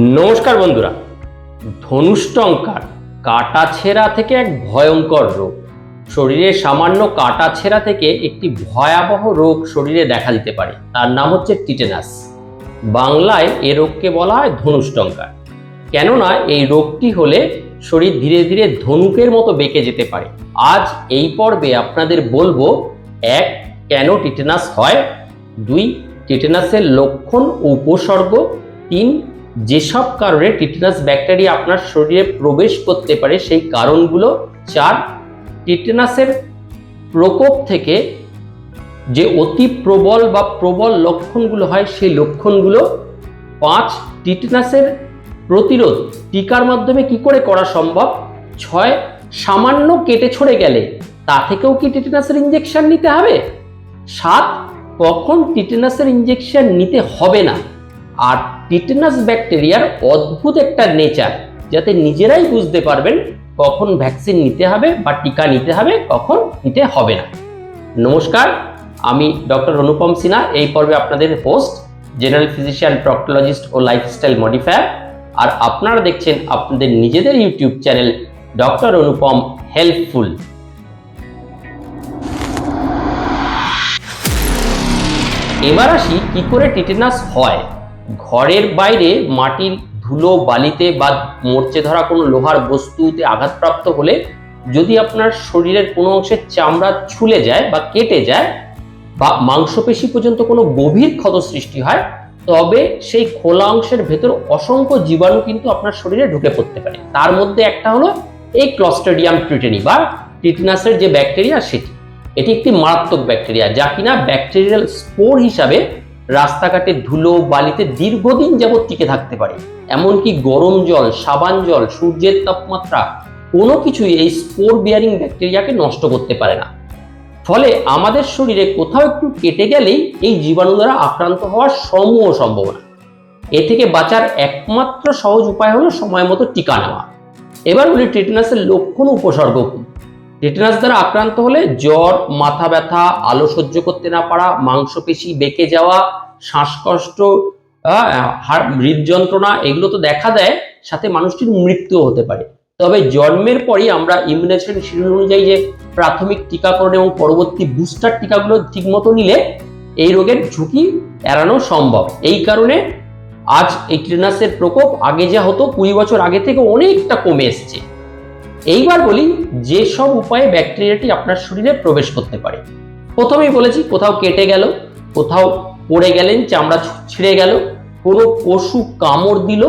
নমস্কার বন্ধুরা। ধনুষ্টঙ্কার কাটা ছেঁড়া থেকে এক ভয়ঙ্কর রোগ। শরীরে সামান্য কাটা ছেঁড়া থেকে একটি ভয়াবহ রোগ শরীরে দেখা দিতে পারে। তার নাম হচ্ছে টিটেনাস। বাংলায় এ রোগকে বলা হয় ধনুষ্টঙ্কার। কেননা এই রোগটি হলে শরীর ধীরে ধীরে ধনুকের মতো বেঁকে যেতে পারে। আজ এই পর্বে আপনাদের বলব, এক, কেন টিটেনাস হয়? দুই, টিটেনাসের লক্ষণ, উপসর্গ। তিন যেসব কারণে টিটেনাস ব্যাকটেরিয়া আপনার শরীরে প্রবেশ করতে পারে, সেই কারণগুলো চার, টিটেনাসের প্রকোপ থেকে যে অতি প্রবল বা প্রবল লক্ষণগুলো হয়, সেই লক্ষণগুলো। পাঁচ, টিটেনাসের প্রতিরোধ। টিকার মাধ্যমে কি করে করা সম্ভব? ছয়, সামান্য কেটে ছড়ে গেলে, তা থেকেও কি টিটেনাসের ইঞ্জেকশন নিতে হবে? সাত, কখন টিটেনাসের ইঞ্জেকশন নিতে হবে না? আর টিটেনাস ব্যাকটেরিয়ার অদ্ভুত একটা নেচার যাতে নিজেরাই বুঝতে পারবেন কখন ভ্যাকসিন নিতে হবে বা টিকা নিতে হবে, কখন নিতে হবে না। নমস্কার, আমি ডক্টর অনুপম সিনহা, এই পর্বে আপনাদের হোস্ট জেনারেল ফিজিশিয়ান প্রক্টোলজিস্ট ও লাইফস্টাইল মডিফায়ার আর আপনারা দেখছেন আপনাদের নিজেদের YouTube channel doctor Anupam helpful এবার আসি কি করে টিটেনাস হয়। ঘরের বাইরে মাটির ধুলো, বালিতে বা মরচে ধরা কোনো লোহার বস্তুতে আঘাতপ্রাপ্ত হলে যদি আপনার শরীরের কোনো অংশের চামড়া ছুলে যায় বা কেটে যায় বা মাংসপেশি পর্যন্ত কোনো গভীর ক্ষত সৃষ্টি হয়, তবে সেই খোলা অংশের ভেতর অসংখ্য জীবাণু কিন্তু আপনার শরীরে ঢুকে পড়তে পারে। তার মধ্যে একটা হলো এই ক্লস্ট্রেডিয়াম ট্রিটেনি বা টিটনাসের যে ব্যাকটেরিয়া সেটি। এটি একটি মারাত্মক ব্যাকটেরিয়া যা কিনা ব্যাকটেরিয়াল স্পোর হিসাবে রাস্তাঘাটে ধুলো বালিতে দীর্ঘদিন যাবৎ টিকে থাকতে পারে। এমনকি গরম জল, সাবান জল, সূর্যের তাপমাত্রা কোনো কিছুই এই স্পোর বিয়ারিং ব্যাকটেরিয়াকে নষ্ট করতে পারে না। ফলে আমাদের শরীরে কোথাও একটু কেটে গেলেই এই জীবাণু দ্বারা আক্রান্ত হওয়ার সমূহ সম্ভাবনা। এ থেকে বাঁচার একমাত্র সহজ উপায় হলো সময় মতো টিকা নেওয়া। এবার বলি টিটেনাসের লক্ষণ উপসর্গ কি? টিটেনাস দ্বারা আক্রান্ত হলে জ্বর, মাথা ব্যথা, আলো সহ্য করতে না পারা, মাংসপেশি বেঁকে যাওয়া শ্বাসকষ্ট হৃদযন্ত্রণা, এগুলো তো দেখা দেয়, সাথে মানুষটির মৃত্যুও হতে পারে। তবে জন্মের পরই আমরা ইমিউনাইজেশন শিডিউল অনুযায়ী যে প্রাথমিক টিকাকরণ এবং পরবর্তী বুস্টার টিকাগুলো ঠিকমতো নিলে এই রোগের ঝুঁকি এড়ানো সম্ভব। এই কারণে আজ এই টিটেনাসের প্রকোপ আগে যা হতো, কুড়ি বছর আগে থেকে অনেকটা কমে এসছে। এইবার বলি, যে সব উপায়ে ব্যাকটেরিয়াটি আপনার শরীরে প্রবেশ করতে পারে। প্রথমেই বলেছি, কোথাও কেটে গেল, কোথাও পড়ে গেলেন, চামড়া ছিঁড়ে গেল, কোনো পশু কামড় দিল,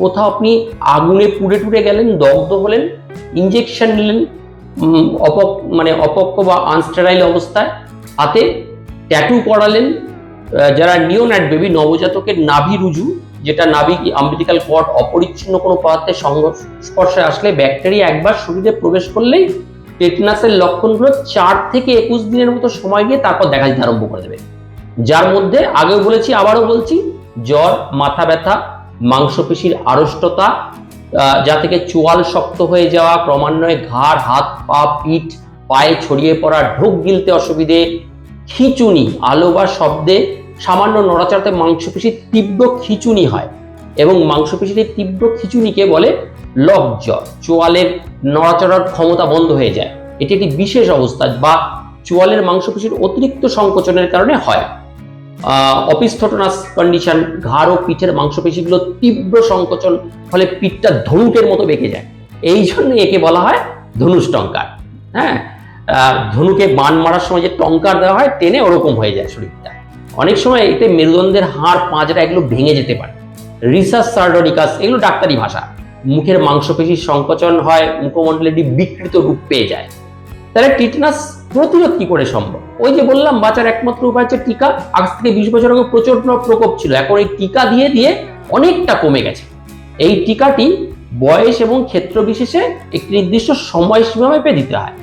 কোথাও আপনি আগুনে পুড়ে টুড়ে গেলেন, দগ্ধ হলেন ইঞ্জেকশন নিলেন অপক মানে অপক্ষ বা আনস্টেরাইল অবস্থায়, হাতে ট্যাটু করালেন যারা নিওন্যাট বেবি, নবজাতকের নাভি রুজু, যেটা নাভি আম্বিলিকাল কর্ড অপরিচ্ছন্ন কোনো পদার্থের সংস্পর্শে আসলে ব্যাকটেরিয়া একবার শরীরে প্রবেশ করলেই টেটনাসের লক্ষণগুলো চার থেকে একুশ দিনের মতো সময় নিয়ে তারপর দেখা দিতে আরম্ভ করে দেবে। যার মধ্যে আগেও বলেছি, আবারও বলছি, জ্বর, মাথা ব্যথা, মাংসপেশির আড়ষ্টতা যা থেকে চোয়াল শক্ত হয়ে যাওয়া, ক্রমান্বয়ে ঘাড়, হাত, পা, পিঠ, পায়ে ছড়িয়ে পড়া, ঢোক গিলতে অসুবিধে, খিচুনি, আলো বা শব্দে সামান্য নড়াচড়াতে মাংসপেশির তীব্র খিচুনি হয় এবং মাংসপেশির এই তীব্র খিচুনিকে বলে লক জ্বর। চোয়ালের নড়াচড়ার ক্ষমতা বন্ধ হয়ে যায়। এটি একটি বিশেষ অবস্থা বা চোয়ালের মাংসপেশির অতিরিক্ত সংকোচনের কারণে হয়। অপিস্থটোনাস কন্ডিশন ঘাড় ও পিঠের মাংসপেশিগুলো তীব্র সংকোচন ফলে পিঠটা ধনুকের মতো বেঁকে যায়। এই জন্য একে বলা হয় ধনুষ্টঙ্কার হ্যাঁ? আহ, ধনুকে বান মারার সময় যে টঙ্কার দেওয়া হয় টেনে ওরকম হয়ে যায় শরীরটা। অনেক সময় এতে মেরুদণ্ডের হাড় পাঁজরা এগুলো ভেঙে যেতে পারে। রিসার্চ সার্ডনিকাস এগুলো ডাক্তারি ভাষা। মুখের মাংসপেশির সংকোচন হয় মুখমণ্ডলে একটি বিকৃত রূপ পেয়ে যায়। তাহলে টিটনাস প্রতিরোধ কি করে সম্ভব? ওই যে বললাম, বাঁচার একমাত্র উপায় হচ্ছে টিকা। আজ থেকে বিশ বছর আগে প্রচণ্ড প্রকোপ ছিল। এখন এই টিকা দিয়ে দিয়ে অনেকটা কমে গেছে। এই টিকাটি বয়স এবং ক্ষেত্র বিশেষে একটি নির্দিষ্ট সময়সীমা মেপে দিতে হয়।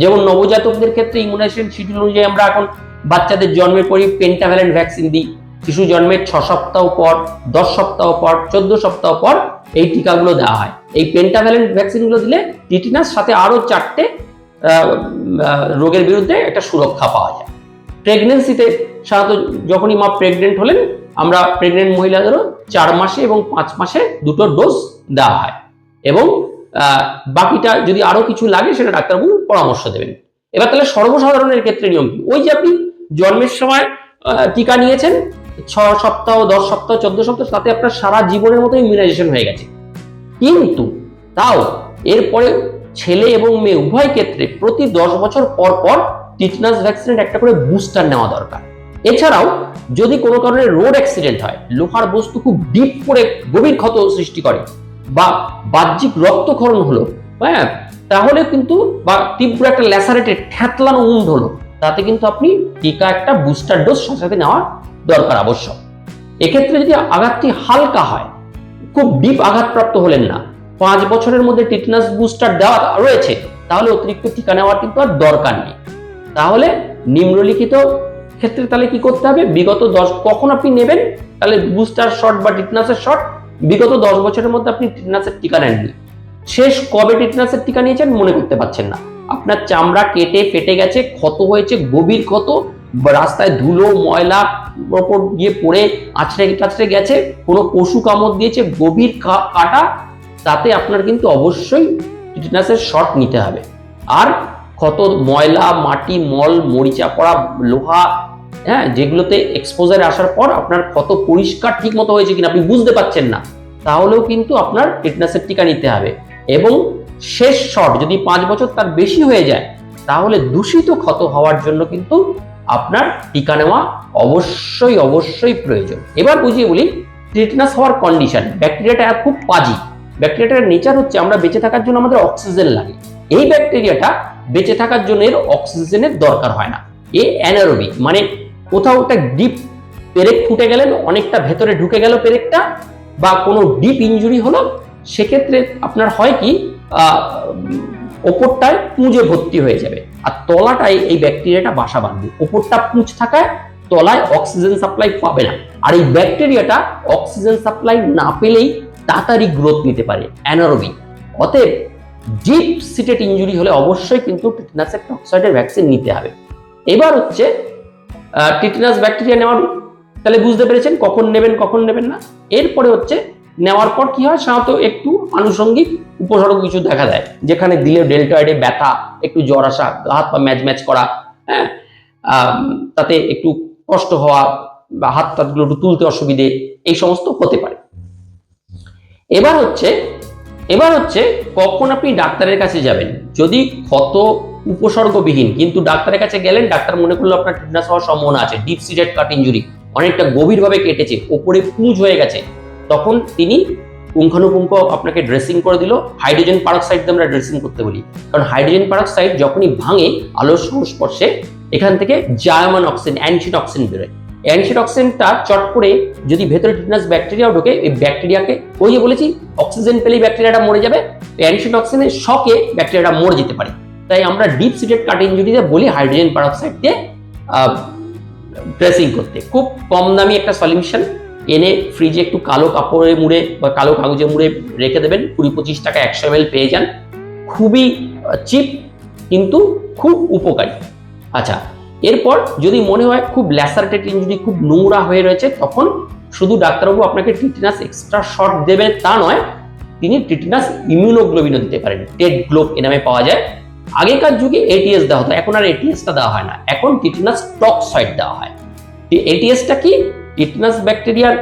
যেমন নবজাতকদের ক্ষেত্রে ইমিউনাইজেশন শিডিউল অনুযায়ী আমরা এখন বাচ্চাদের জন্মের পরই পেন্টাভ্যালেন্ট ভ্যাকসিন দিই। শিশু জন্মের ছ সপ্তাহ পর, দশ সপ্তাহ পর, চোদ্দ সপ্তাহ পর এই টিকাগুলো দেওয়া হয়। এই পেন্টাভ্যালেন্ট ভ্যাকসিনগুলো দিলে টিটিনাস সাথে আরও চারটে রোগের বিরুদ্ধে একটা সুরক্ষা পাওয়া যায়। প্রেগনেন্সিতে সাধারণত যখনই মা প্রেগনেন্ট হলেন, আমরা প্রেগনেন্ট মহিলাদেরও চার মাসে এবং পাঁচ মাসে দুটো ডোজ দেওয়া হয় এবং বাকিটা যদি আরও কিছু লাগে সেটা ডাক্তারবাবু পরামর্শ দেবেন। এবার তাহলে সর্বসাধারণের ক্ষেত্রে নিয়ম কি? ওই যে আপনি জন্মের সময় টিকা নিয়েছেন, ছ সপ্তাহ, দশ সপ্তাহ, চোদ্দ সপ্তাহ, তাতে আপনার সারা জীবনের মতো ইমিউনাইজেশন হয়ে গেছে। কিন্তু তাও এরপরে ছেলে এবং মেয়ে, উভয় ক্ষেত্রে প্রতি দশ বছর পর পর টিটনাস ভ্যাকসিনের একটা করে বুস্টার নেওয়া দরকার। এছাড়াও যদি কোনো কারণে রোড অ্যাক্সিডেন্ট হয়, লোহার বস্তু খুব ডিপ করে গভীর ক্ষত সৃষ্টি করে বা বাহ্যিক রক্তক্ষরণ হলো হ্যাঁ তাহলে কিন্তু বা তীব্র একটা ল্যাসারেটেড ঠ্যাতলানো উন্ড হলো, তাতে কিন্তু আপনি টিকা একটা বুস্টার ডোজ সাথে নেওয়া দরকার আবশ্যক। এক্ষেত্রে যদি আঘাতটি হালকা হয়, খুব ডিপ আঘাতপ্রাপ্ত হলেন না পাঁচ বছরের মধ্যে টিটনাস বুস্টার দেওয়া রয়েছে, তাহলে অতিরিক্ত টিকা নেওয়ার কিন্তু আর দরকার নেই। তাহলে নিম্নলিখিত ক্ষেত্রে তাহলে কি করতে হবে? বিগত দশ, কখন আপনি নেবেন? তাহলে বুস্টার শট বা টিটনাসের শট বিগত দশ বছরের মধ্যে আপনি টিটনাসের টিকা নেননি। শেষ কবে টিটনাসের টিকা নিয়েছেন মনে করতে পারছেন না। আপনার চামড়া কেটে ফেটে গেছে, ক্ষত হয়েছে, গভীর ক্ষত, রাস্তায় ধুলো, ময়লা ওপর গিয়ে পড়ে, আছড়ে টাছড়ে গেছে, কোনো পশু কামড় দিয়েছে, গভীর কাটা তাতে আপনার কিন্তু অবশ্যই টিটনাসের শট নিতে হবে। আর ক্ষত, ময়লা, মাটি, মল, মরিচা পড়া, লোহা হ্যাঁ যেগুলোতে এক্সপোজারে আসার পর আপনার ক্ষত পরিষ্কার ঠিক মতো হয়েছে কিনা আপনি বুঝতে পারছেন না, তাহলেও কিন্তু আপনার টিটনাসের টিকা নিতে হবে। এবং শেষ শট যদি পাঁচ বছর তার বেশি হয়ে যায়, তাহলে দূষিত ক্ষত হওয়ার জন্য কিন্তু আপনার টিকা নেওয়া অবশ্যই অবশ্যই প্রয়োজন। এবার বুঝিয়ে বলি টিটনাস হওয়ার কন্ডিশন ব্যাকটেরিয়াটা খুব পাজি। ব্যাকটেরিয়াটার নেচার হচ্ছে আমরা বেঁচে থাকার জন্য আমাদের অক্সিজেন লাগে। এই ব্যাকটেরিয়াটা বেঁচে থাকার জন্য এর অক্সিজেনের দরকার হয় না। এ অ্যানারোবিক মানে কোথাও একটা ডিপ পেরেক ফুটে গেলেন অনেকটা ভেতরে ঢুকে গেল পেরেকটা, বা কোনো ডিপ ইনজুরি হলো, সেক্ষেত্রে আপনার হয় কি ওপরটায় পুঁজে ভর্তি হয়ে যাবে। আর তলাটায় এই ব্যাকটেরিয়াটা বাসা বাঁধবে। ওপরটা পুঁজ থাকায় তলায় অক্সিজেন সাপ্লাই পাবে না। আর এই ব্যাকটেরিয়াটা অক্সিজেন সাপ্লাই না পেলেই তাড়াতাড়ি গ্রোথ নিতে পারে অ্যানারোবিক অতএব ডিপ সিটেড ইঞ্জুরি হলে অবশ্যই কিন্তু টিটনাসের টক্সয়েডের ভ্যাকসিন নিতে হবে। এবার হচ্ছে টিটনাস ব্যাকটেরিয়া নেওয়ার তাহলে বুঝতে পেরেছেন কখন নেবেন কখন নেবেন না? এরপরে হচ্ছে, নেওয়ার পর কি হয়? সাধারণত একটু আনুষঙ্গিক উপসর্গ কিছু দেখা দেয়, যেখানে দিলে ডেল্টয়েডে ব্যথা, একটু জ্বর আসা হাত পা ম্যাচ ম্যাচ করা হ্যাঁ? তাতে একটু কষ্ট হওয়া বা হাত টাতগুলো একটু তুলতে অসুবিধে, এই সমস্ত হতে পারে। এবার হচ্ছে এবার হচ্ছে কখন আপনি ডাক্তারের কাছে যাবেন? যদি ক্ষত উপসর্গবিহীন, কিন্তু ডাক্তারের কাছে গেলেন, ডাক্তার মনে করল আপনার টিটনাস হওয়ার সম্ভাবনা আছে ডিপ সিডেড কাট ইঞ্জুরি অনেকটা গভীরভাবে কেটেছে, ওপরে পুঁজ হয়ে গেছে, তখন তিনি পুঙ্খানুপুঙ্খ আপনাকে ড্রেসিং করে দিল হাইড্রোজেন পারক্সাইড দিয়ে আমরা ড্রেসিং করতে বলি। কারণ হাইড্রোজেন পারক্সাইড যখনই ভাঙে, আলোর সংস্পর্শে এখান থেকে জায়মান অক্সিজেন অ্যান্টিটক্সিন বেরোয়। অ্যান্টিটক্সিনটা চট করে যদি ভেতরে টিটনাস ব্যাকটেরিয়াও ঢোকে, এই ব্যাকটেরিয়াকে ওই যে বলেছি অক্সিজেন পেলেই ব্যাকটেরিয়াটা মরে যাবে অ্যান্টিটক্সিনের শকে ব্যাকটেরিয়াটা মরে যেতে পারে। তাই আমরা ডিপ সিটেড কাট ইঞ্জুরিতে বলি হাইড্রোজেন পারক্সাইড দিয়ে ড্রেসিং করতে। খুব কম দামি একটা সলিউশন এনে ফ্রিজে একটু কালো কাপড়ে মুড়ে বা কালো কাগজে মুড়ে রেখে দেবেন। কুড়ি পঁচিশ টাকা একশো এম পেয়ে যান। খুবই চিপ কিন্তু খুব উপকারী। আচ্ছা এরপর যদি মনে হয় খুব ল্যাসারেটেড ইঞ্জুরি খুব নোংরা হয়ে রয়েছে, তখন শুধু ডাক্তারবাবু আপনাকে টিটিনাস এক্সট্রা শট দেবেন, তা নয়, তিনি টিটিনাস ইমিউনোগ্লোবিনও দিতে পারেন টেড গ্লোব এ নামে পাওয়া যায়। আগেকার যুগে এটিএস দেওয়া হতো, এখন আর এটিএসটা দেওয়া হয় না, এখন টিটিনাস টক্সয়েড দেওয়া হয়। এটিএসটা কি? টিটনাস ব্যাকটেরিয়ার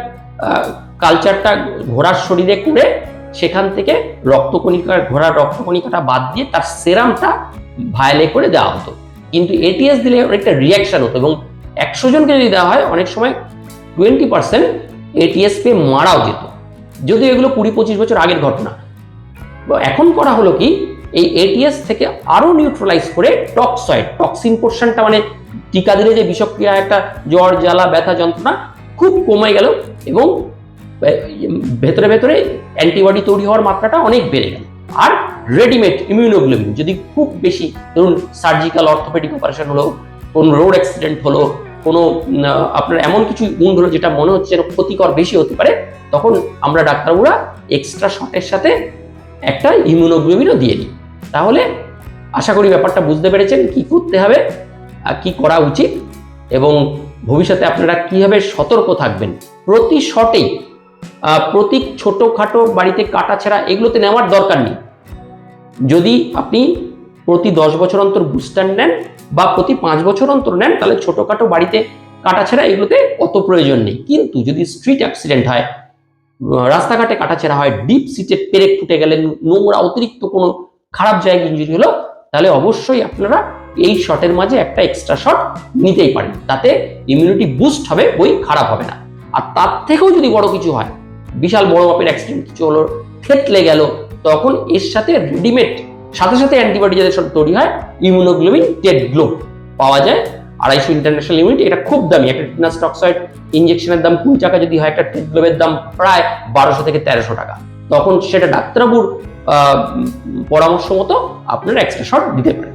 কালচারটা ঘোড়ার শরীরে করে সেখান থেকে রক্তকণিকার ঘোড়ার রক্তকণিকাটা বাদ দিয়ে তার সেরামটা ভায়ালে করে দেওয়া হতো। কিন্তু এটিএস দিলে অনেকটা রিয়াকশন হতো এবং একশো জনকে যদি দেওয়া হয়, অনেক সময় টোয়েন্টি পার্সেন্ট এটিএস পেয়ে মারাও যেত। যদিও এগুলো কুড়ি পঁচিশ বছর আগের ঘটনা। এখন করা হলো কি, এই এটিএস থেকে আরও নিউট্রালাইজ করে টক্সয়েড টক্সিন পোর্শনটা মানে টিকা দিলে যে বিষক্রিয়া, একটা জ্বর, জ্বালা, ব্যথা, যন্ত্রণা খুব কমে গেল এবং ভেতরে ভেতরে অ্যান্টিবডি তৈরি হওয়ার মাত্রাটা অনেক বেড়ে গেল। আর রেডিমেড ইমিউনোগ্লোবিন যদি খুব বেশি, ধরুন সার্জিক্যাল অর্থোপেডিক অপারেশন হলো, কোনো রোড অ্যাক্সিডেন্ট হলো, কোনো আপনার এমন কিছু গুণ হলো যেটা মনে হচ্ছে ক্ষতিকর বেশি হতে পারে, তখন আমরা ডাক্তারবাবুরা এক্সট্রা শটের সাথে একটা ইমিউনোগ্লোবিনও দিয়ে দিই। তাহলে আশা করি ব্যাপারটা বুঝতে পেরেছেন কি করতে হবে, আর কি করা উচিত, এবং ভবিষ্যতে আপনারা কীভাবে সতর্ক থাকবেন। প্রতি শটেই আহ, প্রতি ছোটোখাটো বাড়িতে কাটাছেড়া এগুলোতে নেওয়ার দরকার নেই। যদি আপনি প্রতি দশ বছর অন্তর বুস্টার নেন বা প্রতি পাঁচ বছর অন্তর নেন তাহলে ছোটোখাটো বাড়িতে কাটাছেড়া এগুলোতে অত প্রয়োজন নেই। কিন্তু যদি স্ট্রিট অ্যাক্সিডেন্ট হয় রাস্তাঘাটে কাটাছেড়া হয় ডিপ সিটে পেরেক ফুটে গেলেন নোংরা অতিরিক্ত কোনো খারাপ জায়গায় ইঞ্জুরি হলো তাহলে অবশ্যই আপনারা এই শটের মাঝে একটা এক্সট্রা শট নিতেই পারেন। তাতে ইমিউনিটি বুস্ট হবে বই খারাপ হবে না। আর তার থেকেও যদি বড় কিছু হয়, বিশাল বড় মাপের অ্যাক্সিডেন্ট কিছু হলো, থেতলে গেল, তখন এর সাথে রেডিমেড সাথে সাথে অ্যান্টিবডি যাদের সাথে তৈরি হয় ইমিউনোগ্লোবিন টেড গ্লো পাওয়া যায় আড়াইশো ইন্টারন্যাশনাল ইউনিট এটা খুব দামি, একটা টিটনাস টক্সয়েড ইঞ্জেকশনের দাম কুড়ি টাকা যদি হয়, একটা টেড গ্লোবের দাম প্রায় বারোশো থেকে তেরোশো টাকা। তখন সেটা ডাক্তারবাবুর পরামর্শ মতো আপনারা এক্সট্রা শট দিতে পারেন।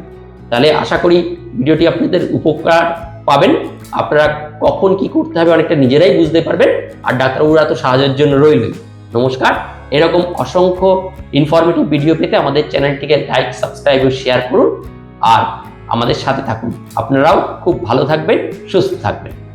তাহলে আশা করি ভিডিওটি আপনাদের উপকার পাবেন। আপনারা কখন কি করতে হবে অনেকটা নিজেরাই বুঝতে পারবেন। আর ডাক্তারবাবুরা তো সাহায্যের জন্য রইলেন। নমস্কার। এরকম অসংখ্য ইনফরমেটিভ ভিডিও পেতে আমাদের চ্যানেলটিকে লাইক সাবস্ক্রাইব ও শেয়ার করুন। আর আমাদের সাথে থাকুন। আপনারাও খুব ভালো থাকবেন, সুস্থ থাকবেন।